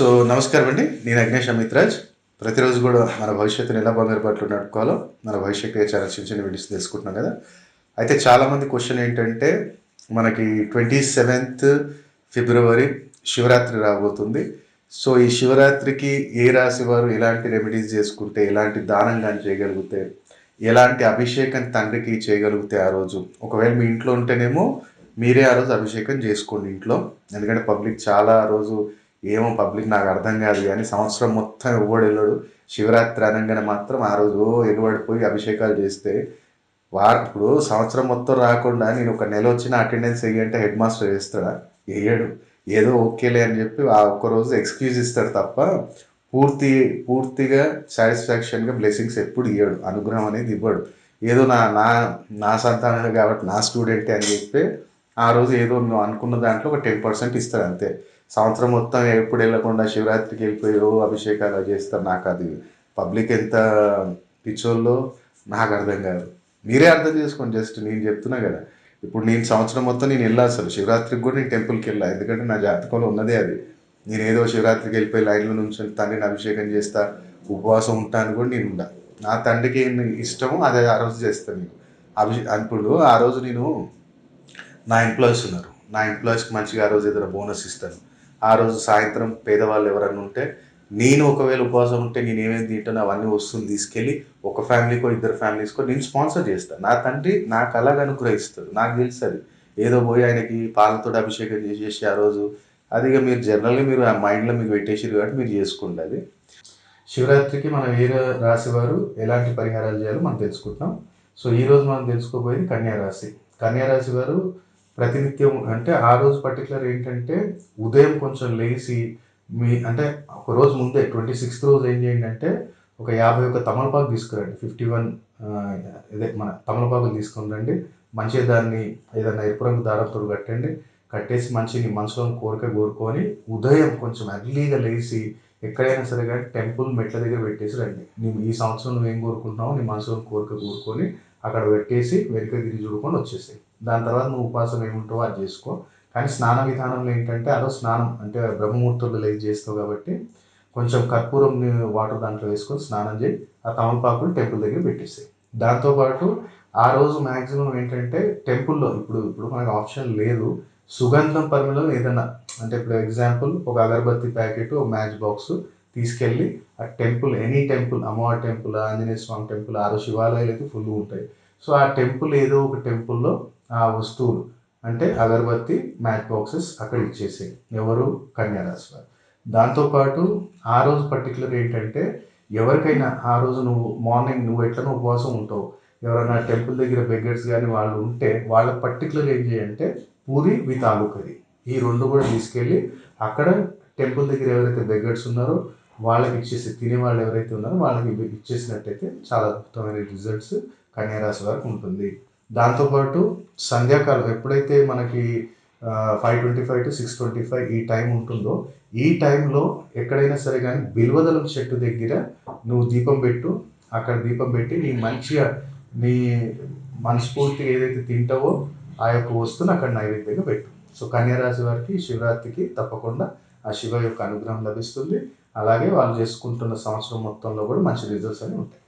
So నమస్కారం అండి. నేను అగ్నేష్ అమిత్రాజ్ ప్రతిరోజు కూడా మన భవిష్యత్తుని ఎలా బంగారు పట్లు నడుపుకోవాలో మన భవిష్యత్తు చాలా చిన్న చిన్న వీడియోస్ తెలుసుకుంటున్నాం కదా. అయితే చాలామంది క్వశ్చన్ ఏంటంటే మనకి ట్వంటీ సెవెంత్ ఫిబ్రవరి శివరాత్రి రాబోతుంది. సో ఈ శివరాత్రికి ఏ రాశి వారు ఎలాంటి రెమెడీస్ చేసుకుంటే ఎలాంటి దానం కానీ చేయగలిగితే ఎలాంటి అభిషేకం తండ్రికి చేయగలిగితే ఆ రోజు? ఒకవేళ మీ ఇంట్లో ఉంటేనేమో మీరే ఆ రోజు అభిషేకం చేసుకోండి ఇంట్లో. ఎందుకంటే పబ్లిక్ చాలా ఆ రోజు ఏమో పబ్లిక్ నాకు అర్థం కాదు కానీ సంవత్సరం మొత్తం ఎవ్వడు వెళ్ళడు. శివరాత్రి అనగానే మాత్రం ఆ రోజు ఎగబడిపోయి అభిషేకాలు చేస్తే వారు ఇప్పుడు సంవత్సరం మొత్తం రాకుండా నేను ఒక నెల వచ్చిన అటెండెన్స్ వేయంటే హెడ్ మాస్టర్ వేస్తాడా? వేయడు. ఏదో ఓకేలే అని చెప్పి ఆ ఒక్క రోజు ఎక్స్క్యూజ్ ఇస్తాడు తప్ప పూర్తి పూర్తిగా సాటిస్ఫాక్షన్గా బ్లెస్సింగ్స్ ఎప్పుడు ఇవ్వడు అనుగ్రహం అనేది ఇవ్వడు. ఏదో నా నా నా సంతానం కాబట్టి నా స్టూడెంటే అని చెప్పి ఆ రోజు ఏదో నువ్వు అనుకున్న దాంట్లో ఒక టెన్ పర్సెంట్ ఇస్తాడు అంతే. సంవత్సరం మొత్తం ఎప్పుడు వెళ్ళకుండా శివరాత్రికి వెళ్ళిపోయో అభిషేకాలు చేస్తారు. నాకు అది పబ్లిక్ ఎంత పిచ్చోళ్ళో నాకు అర్థం కాదు. మీరే అర్థం చేసుకోండి. జస్ట్ నేను చెప్తున్నా కదా. ఇప్పుడు నేను సంవత్సరం మొత్తం నేను వెళ్ళా అసలు. శివరాత్రికి కూడా నేను టెంపుల్కి వెళ్ళా. ఎందుకంటే నా జాతకంలో ఉన్నదే అది. నేను ఏదో శివరాత్రికి వెళ్ళిపోయి లైన్లో నుంచి తండ్రిని అభిషేకం చేస్తా ఉపవాసం ఉంటాను కూడా నేను ఉండా. నా తండ్రికి ఏం ఇష్టమో అదే ఆ రోజు చేస్తాను నేను. అభిషే అప్పుడు ఆ రోజు నేను నా ఎంప్లాయీస్ ఉన్నారు. నా ఎంప్లాయీస్కి మంచిగా ఆ రోజు ఏదైనా బోనస్ ఇస్తాను. ఆ రోజు సాయంత్రం పేదవాళ్ళు ఎవరన్నా ఉంటే నేను ఒకవేళ ఉపవాసం ఉంటే నేను ఏమేమి తింటాను అవన్నీ వస్తుంది తీసుకెళ్ళి ఒక ఫ్యామిలీకో ఇద్దరు ఫ్యామిలీస్కో నేను స్పాన్సర్ చేస్తాను నా తండ్రి నాకు అలాగ అనుగ్రహిస్తాడు. నాకు తెలుసు అది. ఏదో పోయి ఆయనకి పాలతో అభిషేకం చేసేసి ఆ రోజు అది ఇక మీరు జనరల్గా మీరు ఆ మైండ్లో మీకు పెట్టేసారు కాబట్టి మీరు చేసుకోండి అది. శివరాత్రికి మనం ఏ రాశి వారు ఎలాంటి పరిహారాలు చేయాలో మనం తెలుసుకుంటాం. సో ఈరోజు మనం తెలుసుకోబోయేది కన్యారాశి కన్యారాశి వారు ప్రతినిత్యం అంటే ఆ రోజు పర్టికులర్ ఏంటంటే ఉదయం కొంచెం లేచి మీ అంటే ఒక రోజు ముందే ట్వంటీ సిక్స్త్ రోజు ఏం చేయండి అంటే ఒక యాభై ఒక తమలపాకు తీసుకురండి. ఫిఫ్టీ వన్ ఇదే మన తమలపాకులు తీసుకుని రండి మంచిగా దాన్ని ఏదైనా ఎరుపు రంగు దారంతో కట్టండి. కట్టేసి మంచిని మనసులో కోరిక కోరుకొని ఉదయం కొంచెం అర్లీగా లేచి ఎక్కడైనా సరే కానీ టెంపుల్ మెట్ల దగ్గర పెట్టేసి రండి. నేను ఈ సంవత్సరం నువ్వు ఏం కోరుకుంటున్నావు నీ మనసులో కోరిక కోరుకొని అక్కడ పెట్టేసి వెనుక తిరిగి చూడుకొని వచ్చేసాయి. దాని తర్వాత నువ్వు ఉపాసం ఏముంటావో అది చేసుకో. కానీ స్నాన విధానంలో ఏంటంటే అదో స్నానం అంటే బ్రహ్మముహూర్తంలో లేచి చేస్తావు కాబట్టి కొంచెం కర్పూరం వాటర్ దాంట్లో వేసుకొని స్నానం చేయి. ఆ తమలపాకులు టెంపుల్ దగ్గర పెట్టేసాయి. దాంతోపాటు ఆ రోజు మ్యాక్సిమం ఏంటంటే టెంపుల్లో ఇప్పుడు ఇప్పుడు మనకు ఆప్షన్ లేదు. సుగంధం పరిమళం ఏదైనా అంటే ఇప్పుడు ఎగ్జాంపుల్ ఒక అగరబత్తి ప్యాకెట్ ఒక మ్యాచ్ బాక్స్ తీసుకెళ్ళి ఆ టెంపుల్ ఎనీ టెంపుల్ అమ్మవారి టెంపుల్ ఆంజనేయ స్వామి టెంపుల్ ఆరు శివాలయాలు అయితే ఫుల్ ఉంటాయి. సో ఆ టెంపుల్ ఏదో ఒక టెంపుల్లో ఆ వస్తువులు అంటే అగరబత్తి మ్యాచ్ బాక్సెస్ అక్కడ ఇచ్చేసాయి. ఎవరు? కన్యారాశి వారు. దాంతోపాటు ఆ రోజు పర్టికులర్ ఏంటంటే ఎవరికైనా ఆ రోజు నువ్వు మార్నింగ్ నువ్వు ఎట్లనో ఉపవాసం ఉంటావు. ఎవరైనా టెంపుల్ దగ్గర బెగ్గర్స్ కానీ వాళ్ళు ఉంటే వాళ్ళ పర్టికులర్ ఏం చేయంటే పూరి విత్ ఆలు కర్రీ. ఈ రెండు కూడా తీసుకెళ్ళి అక్కడ టెంపుల్ దగ్గర ఎవరైతే బెగ్గర్స్ ఉన్నారో వాళ్ళకి ఇచ్చేసి తినే వాళ్ళు ఎవరైతే ఉన్నారో వాళ్ళకి ఇచ్చేసినట్టయితే చాలా అద్భుతమైన రిజల్ట్స్ కన్యారాశి వరకు ఉంటుంది. దాంతోపాటు సంధ్యాకాలం ఎప్పుడైతే మనకి five twenty five to six twenty five ఈ టైం ఉంటుందో ఈ టైంలో ఎక్కడైనా సరే కానీ బిల్వదలం చెట్టు దగ్గర నువ్వు దీపం పెట్టు. అక్కడ దీపం పెట్టి నీ మంచిగా నీ మనస్ఫూర్తిగా ఏదైతే తింటావో ఆ యొక్క వస్తువుని అక్కడ నైవేద్యంగా పెట్టు. సో కన్యారాశి వారికి శివరాత్రికి తప్పకుండా ఆ శివ యొక్క అనుగ్రహం లభిస్తుంది. అలాగే వాళ్ళు చేసుకుంటున్న సంవత్సరం మొత్తంలో కూడా మంచి రిజల్ట్స్ అని ఉంటాయి.